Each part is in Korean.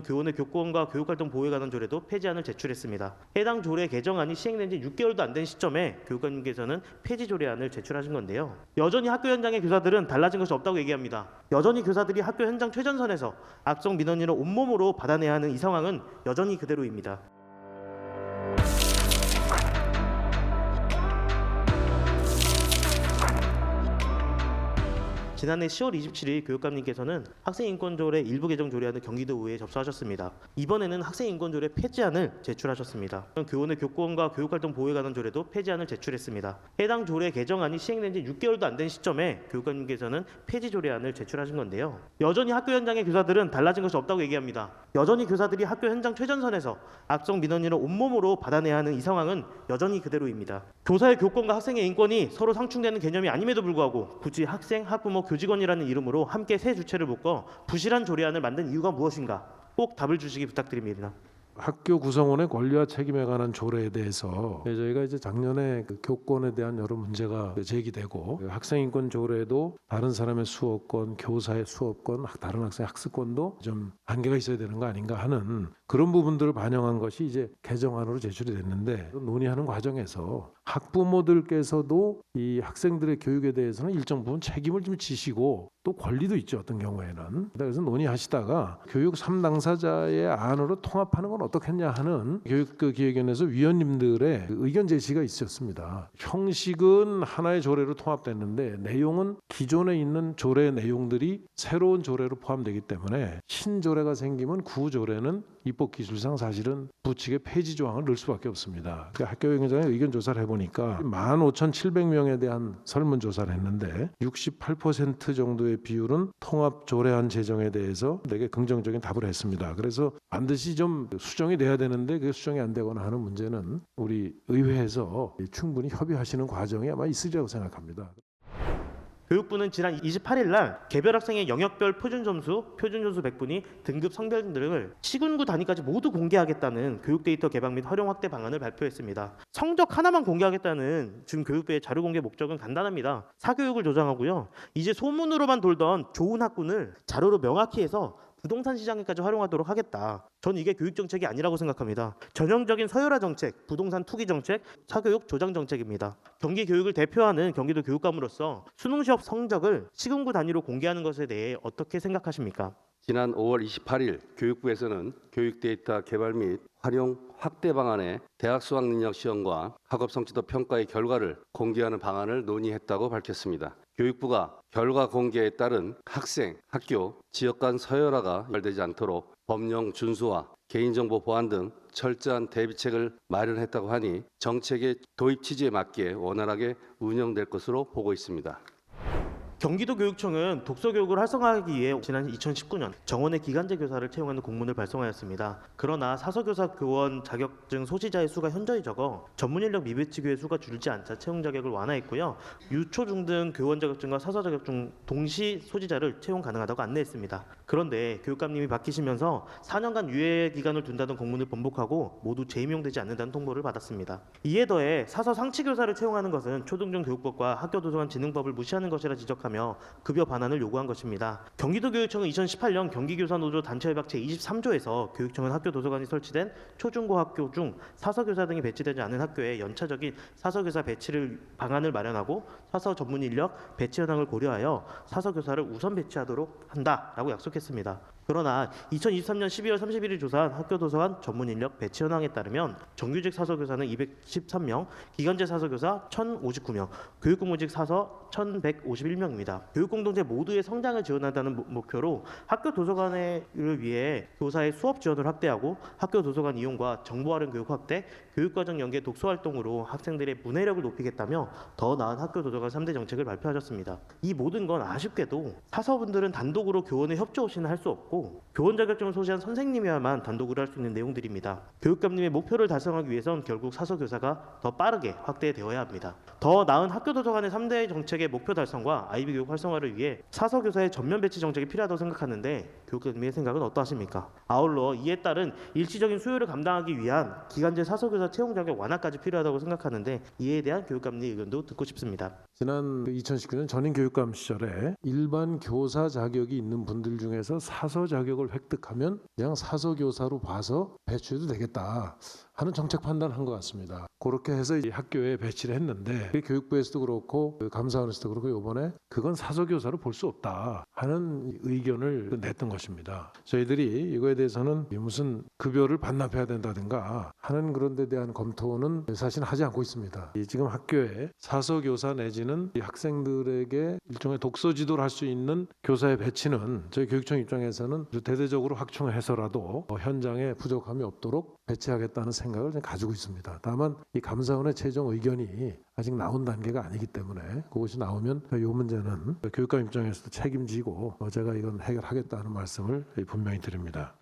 교원의 교권과 교육활동 보호에 관한 조례도 폐지안을 제출했습니다. 해당 조례 개정안이 시행된 지 6개월도 안 된 시점에 교육감님께서는 폐지 조례안을 제출하신 건데요. 여전히 학교 현장의 교사들은 달라진 것이 없다고 얘기합니다. 여전히 교사들이 학교 현장 최전선에서 악성 민원인을 온몸으로 받아내야 하는 이 상황은 여전히 그대로입니다. 지난해 10월 27일 교육감님께서는 학생 인권 조례 일부 개정 조례안을 경기도의회에 접수하셨습니다. 이번에는 학생 인권 조례 폐지안을 제출하셨습니다. 교원의 교권과 교육활동 보호에 관한 조례도 폐지안을 제출했습니다. 해당 조례 개정안이 시행된 지 6개월도 안 된 시점에 교육감님께서는 폐지 조례안을 제출하신 건데요. 여전히 학교 현장의 교사들은 달라진 것이 없다고 얘기합니다. 여전히 교사들이 학교 현장 최전선에서 악성 민원인을 온몸으로 받아내야 하는 이 상황은 여전히 그대로입니다. 교사의 교권과 학생의 인권이 서로 상충되는 개념이 아님에도 불구하고 굳이 학생, 학부모, 교직원이라는 이름으로 함께 세 주체를 묶어 부실한 조례안을 만든 이유가 무엇인가? 꼭 답을 주시기 부탁드립니다. 학교 구성원의 권리와 책임에 관한 조례에 대해서 예, 저희가 이제 작년에 그 교권에 대한 여러 문제가 제기되고 그 학생인권 조례도 다른 사람의 수업권, 교사의 수업권, 학- 다른 학생 학습권도 좀 한계가 있어야 되는 거 아닌가 하는 그런 부분들을 반영한 것이 이제 개정안으로 제출이 됐는데 논의하는 과정에서 학부모들께서도 이 학생들의 교육에 대해서는 일정 부분 책임을 좀 지시고 또 권리도 있죠 어떤 경우에는. 그래서 논의하시다가 교육 3당사자의 안으로 통합하는 건 어떻겠냐 하는 교육 그 기획위원회에서 위원님들의 그 의견 제시가 있었습니다. 형식은 하나의 조례로 통합됐는데 내용은 기존에 있는 조례 내용들이 새로운 조례로 포함되기 때문에 신조례가 생기면 구조례는 입법 기술상 사실은 부칙의 폐지 조항을 넣을 수밖에 없습니다. 그 학교 행정에 의견 조사를 해보니까 15,700명에 대한 설문 조사를 했는데 68% 정도의 비율은 통합 조례안 제정에 대해서 되게 긍정적인 답을 했습니다. 그래서 반드시 좀 수정이 돼야 되는데 그게 수정이 안 되거나 하는 문제는 우리 의회에서 충분히 협의하시는 과정이 아마 있으리라고 생각합니다. 교육부는 지난 28일 날 개별 학생의 영역별 표준 점수, 표준 점수 100분위, 등급 성별 등을 시군구 단위까지 모두 공개하겠다는 교육 데이터 개방 및 활용 확대 방안을 발표했습니다. 성적 하나만 공개하겠다는 지금 교육부의 자료 공개 목적은 간단합니다. 사교육을 조장하고요. 이제 소문으로만 돌던 좋은 학군을 자료로 명확히 해서 부동산 시장에까지 활용하도록 하겠다. 전 이게 교육 정책이 아니라고 생각합니다. 전형적인 서열화 정책, 부동산 투기 정책, 사교육 조장 정책입니다. 경기 교육을 대표하는 경기도 교육감으로서 수능 시험 성적을 시군구 단위로 공개하는 것에 대해 어떻게 생각하십니까? 지난 5월 28일 교육부에서는 교육 데이터 개발 및 활용 확대 방안에 대학 수학 능력 시험과 학업 성취도 평가의 결과를 공개하는 방안을 논의했다고 밝혔습니다. 교육부가 결과 공개에 따른 학생, 학교, 지역 간 서열화가 발되지 않도록 법령 준수와 개인정보 보안 등 철저한 대비책을 마련했다고 하니 정책의 도입 취지에 맞게 원활하게 운영될 것으로 보고 있습니다. 경기도 교육청은 독서 교육을 활성화하기 위해 지난 2019년 정원의 기간제 교사를 채용하는 공문을 발송하였습니다. 그러나 사서교사 교원 자격증 소지자의 수가 현저히 적어 전문 인력 미배치 교의 수가 줄지 않자 채용 자격을 완화했고요. 유초 중등 교원 자격증과 사서 자격증 동시 소지자를 채용 가능하다고 안내했습니다. 그런데 교육감님이 바뀌시면서 4년간 유예 기간을 둔다는 공문을 번복하고 모두 재임용되지 않는다는 통보를 받았습니다. 이에 더해 사서 상치 교사를 채용하는 것은 초등중 교육법과 학교도서관 진흥법을 무시하는 것이라 지적하며 급여 반환을 요구한 것입니다. 경기도교육청은 2018년 경기교사노조 단체협약 제23조에서 교육청은 학교 도서관이 설치된 초중고 학교 중 사서교사 등이 배치되지 않은 학교에 연차적인 사서교사 배치를 방안을 마련하고 사서 전문 인력 배치 현황을 고려하여 사서교사를 우선 배치하도록 한다라고 약속했습니다. 그러나 2023년 12월 31일 조사한 학교도서관 전문 인력 배치 현황에 따르면 정규직 사서교사는 213명, 기간제 사서교사 1,059명, 교육공무직 사서 1,151명입니다. 교육공동체 모두의 성장을 지원한다는 목- 목표로 학교 도서관을 위해 교사의 수업 지원을 확대하고 학교 도서관 이용과 정보 활용 교육 확대, 교육과정 연계 독서 활동으로 학생들의 문해력을 높이겠다며 더 나은 학교 도서관 3대 정책을 발표하셨습니다. 이 모든 건 아쉽게도 사서분들은 단독으로 교원의 협조 없이는 할 수 없고 교원 자격증을 소지한 선생님이야만 단독으로 할수 있는 내용들입니다. 교육감님의 목표를 달성하기 위해선 결국 사서 교사가 더 빠르게 확대되어야 합니다. 더 나은 학교 도서관의 3대 정책의 목표 달성과 아이비 교육 활성화를 위해 사서 교사의 전면 배치 정책이 필요하다고 생각하는데 교육감님의 생각은 어떠하십니까? 아울러 이에 따른 일시적인 수요를 감당하기 위한 기간제 사서 교사 채용 자격 완화까지 필요하다고 생각하는데 이에 대한 교육감님 의견도 듣고 싶습니다. 지난 2019년 전임 교육감 시절에 일반 교사 자격이 있는 분들 중에서 사서 자격을 획득하면 그냥 사서 교사로 봐서 배출해도 되겠다 하는 정책 판단한 것 같습니다. 그렇게 해서 이 학교에 배치를 했는데 그 교육부에서도 그렇고 그 감사원에서도 그렇고 이번에 그건 사서 교사로 볼 수 없다 하는 의견을 냈던 것입니다. 저희들이 이거에 대해서는 무슨 급여를 반납해야 된다든가 하는 그런 데 대한 검토는 사실 하지 않고 있습니다. 이 지금 학교에 사서 교사 내지는 이 학생들에게 일종의 독서 지도를 할 수 있는 교사의 배치는 저희 교육청 입장에서는 대대적으로 확충해서라도 어, 현장에 부족함이 없도록 배치하겠다는 생각을 가지고 있습니다. 다만 이 감사원의 최종 의견이 아직 나온 단계가 아니기 때문에 그것이 나오면 이 문제는 교육감 입장에서도 책임지고 어, 제가 이건 해결하겠다는 말씀을 분명히 드립니다.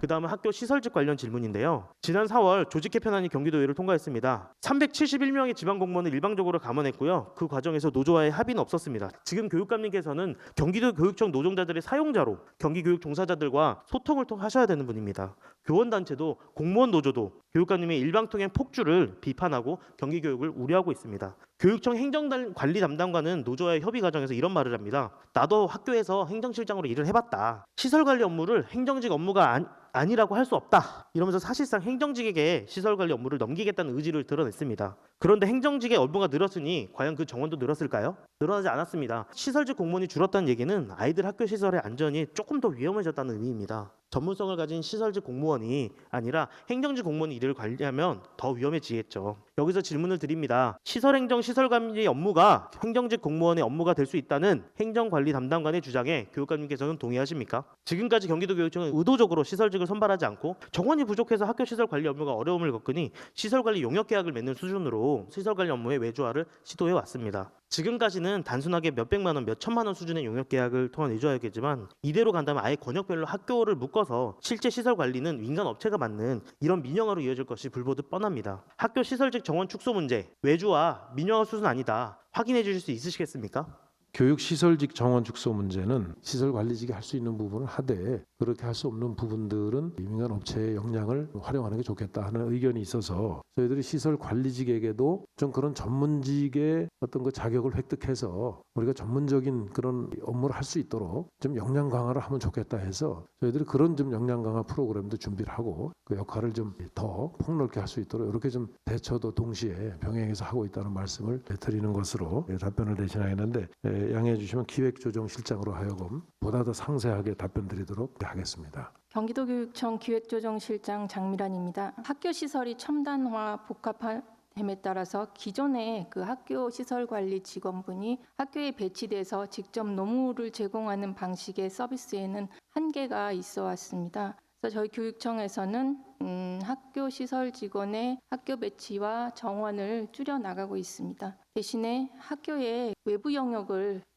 그 다음은 학교 시설직 관련 질문인데요. 지난 4월 조직 개편안이 경기도의회를 통과했습니다. 371명의 지방 공무원을 일방적으로 감원했고요. 그 과정에서 노조와의 합의는 없었습니다. 지금 교육감님께서는 경기도 교육청 노동자들의 사용자로 경기 교육 종사자들과 소통을 통 하셔야 되는 분입니다. 교원 단체도 공무원 노조도 교육감님의 일방통행 폭주를 비판하고 경기 교육을 우려하고 있습니다. 교육청 행정관리 담당관은 노조와의 협의 과정에서 이런 말을 합니다. 나도 학교에서 행정실장으로 일을 해봤다. 시설 관리 업무를 행정직 업무가 안, 아니라고 할 수 없다. 이러면서 사실상 행정직에게 시설 관리 업무를 넘기겠다는 의지를 드러냈습니다. 그런데 행정직의 업무가 늘었으니 과연 그 정원도 늘었을까요? 늘어나지 않았습니다. 시설직 공무원이 줄었다는 얘기는 아이들 학교 시설의 안전이 조금 더 위험해졌다는 의미입니다. 전문성을 가진 시설직 공무원이 아니라 행정직 공무원이 이를 관리하면 더 위험해지겠죠. 여기서 질문을 드립니다. 시설행정 시설관리 업무가 행정직 공무원의 업무가 될 수 있다는 행정관리 담당관의 주장에 교육감님께서는 동의하십니까? 지금까지 경기도교육청은 의도적으로 시설직을 선발하지 않고 정원이 부족해서 학교 시설 관리 업무가 어려움을 겪으니 시설 관리 용역 계약을 맺는 수준으로 시설 관리 업무의 외주화를 시도해 왔습니다. 지금까지는 단순하게 몇백만 원, 몇천만 원 수준의 용역 계약을 통한 외주화였겠지만 이대로 간다면 아예 권역별로 학교를 묶어서 실제 시설 관리는 민간 업체가 맡는 이런 민영화로 이어질 것이 불보듯 뻔합니다. 학교 시설직 정원 축소 문제, 외주화, 민영화 수준 아니다. 확인해 주실 수 있으시겠습니까? 교육 시설직 정원 축소 문제는 시설 관리직이 할 수 있는 부분을 하되 그렇게 할 수 없는 부분들은 민간 업체의 역량을 활용하는 게 좋겠다 하는 의견이 있어서 저희들이 시설 관리직에게도 좀 그런 전문직의 어떤 그 자격을 획득해서 우리가 전문적인 그런 업무를 할 수 있도록 좀 역량 강화를 하면 좋겠다 해서 저희들이 그런 좀 역량 강화 프로그램도 준비를 하고 그 역할을 좀 더 폭넓게 할 수 있도록 이렇게 좀 대처도 동시에 병행해서 하고 있다는 말씀을 드리는 것으로 예, 답변을 대신하겠는데 예, 양해해 주시면 기획조정실장으로 하여금 보다 더 상세하게 답변 드리도록 하겠습니다. 경기도교육청 기획조정실장 장미란입니다. 학교 시설이 첨단화 복합됨에 따라서 기존의 그 학교 시설 관리 직원분이 학교에 배치돼서 직접 노무를 제공하는 방식의 서비스에는 한계가 있어 왔습니다. 그래서 저희 교육청에서는 음, 학교 시설 직원의 학교 배치와 정원을 줄여 나가고 있습니다. 대신에 학교의 외부 영역을 아,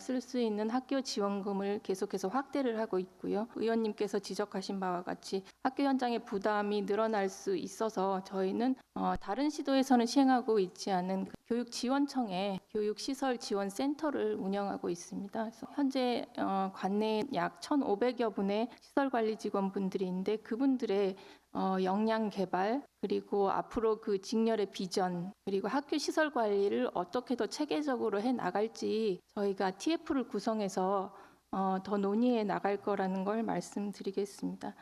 쓸 수 있는 학교 지원금을 계속해서 확대를 하고 있고요. 의원님께서 지적하신 바와 같이 학교 현장의 부담이 늘어날 수 있어서 저희는 어, 다른 시도에서는 시행하고 있지 않은 그 교육지원청의 교육시설 지원센터를 운영하고 있습니다. 그래서 현재 어, 관내에 약 1,500여 분의 시설관리 직원분들이 있는데 그분들의 어, 역량 개발 그리고 앞으로 그 직렬의 비전 그리고 학교 시설 관리를 어떻게 더 체계적으로 해 나갈지 저희가 TF를 구성해서 어, 더 논의해 나갈 거라는 걸 말씀드리겠습니다.